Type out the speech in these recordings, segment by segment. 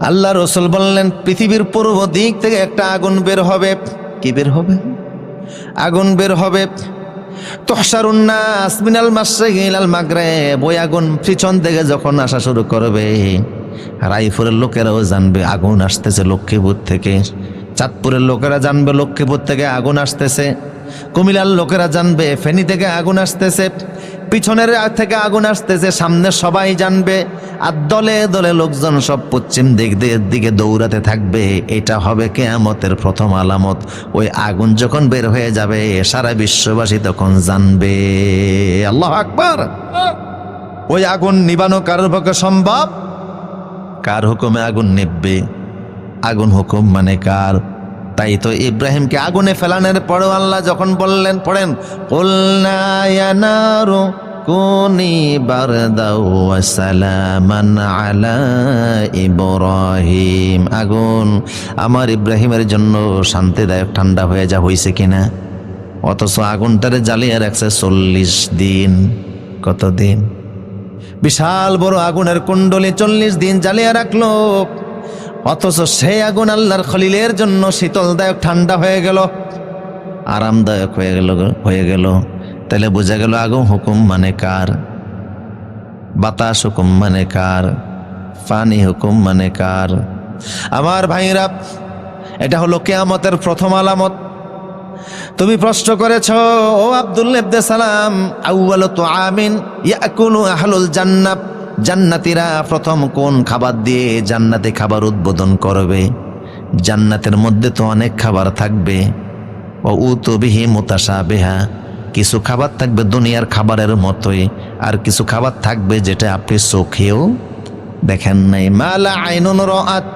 আল্লাহ রসুল বললেন, পৃথিবীর পূর্ব দিক থেকে একটা আগুন বের হবে। কি বের হবে? আগুন বের হবে। তোহসারুন্নাস মিনাল মাসরিল মাগরেব। ওই আগুন পিছন থেকে যখন আসা শুরু করবে রাইফুরের লোকেরাও জানবে, আগুন আসতেছে লক্ষ্মীপুর থেকে। চাঁদপুরের লোকেরা জানবে, লক্ষ্মীপুর থেকে আগুন আসতেছে। কুমিলার লোকেরা জানবে, ফেনী থেকে আগুন আসতেছে। পিছনের থেকে আগুন আসতেছে, সামনে সবাই জানবে। আর দলে দলে লোকজন সব পশ্চিম দিক দিকে দৌড়াতে থাকবে। এটা হবে কেয়ামতের প্রথম আলামত। ওই আগুন যখন বের হয়ে যাবে, সারা বিশ্ববাসী তখন জানবে। আল্লাহ আকবার! ওই আগুন নিবানো কারোর পক্ষে সম্ভব? কার হুকুমে আগুন নিববে? আগুন হুকুম মানে কার? তাই তো ইব্রাহিমকে আগুনে ফেলানোর পরেও আল্লাহ যখন বললেন, পড়েন কল্যাণারু কুনি সালামান আলা ইব্রাহিম। আগুন আমার ইব্রাহিমের জন্য শান্তিদায়ক ঠান্ডা হয়ে যা হয়েছে কিনা? অথচ আগুনটারে জ্বালিয়ে রাখছে চল্লিশ দিন। কতদিন? বিশাল বড় আগুনের কুণ্ডলি চল্লিশ দিন জ্বালিয়ে রাখল। অথচ সেই আগুন আল্লাহর খলিলের জন্য শীতলদায়ক, ঠান্ডা হয়ে গেল, আরামদায়ক হয়ে গেল হয়ে গেল। তাহলে বোঝা গেল আগুন হুকুম মানে কার? বাতাস হুকুম মানে কার? পানি হুকুম মানে কার? আমার ভাইরা, এটা হলো কেয়ামতের প্রথম আলামত। তুমি প্রশ্ন করেছ, ও আব্দুল সালাম, আউয়াল তো আমিন ইয়াকুলু আহলুল জান্নাত? জান্নাতীরা প্রথম কোন খাবার দিয়ে জান্নাতে খাবার উদ্বোধন করবে? জান্নাতের মধ্যে তো অনেক খাবার থাকবে। ও উ তো বিহি মোতাসা বেহা কিছু খাবার থাকবে দুনিয়ার খাবারের মতোই, আর কিছু খাবার থাকবে যেটা আপনি চোখেও দেখেন নাই। মালা আইনুন রাত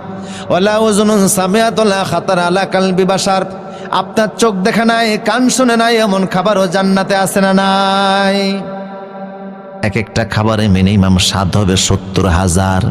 ওয়ালা উজুনুন সামিয়াত, ওয়ালা খাতার আলা কালবি বাশার। আপনার চোখ দেখে নাই, কান শুনে নাই, এমন খাবারও জান্নাতে আসে না নাই? এক একটা খাবারে মিনিমাম স্বাদ হবে সত্তর হাজার।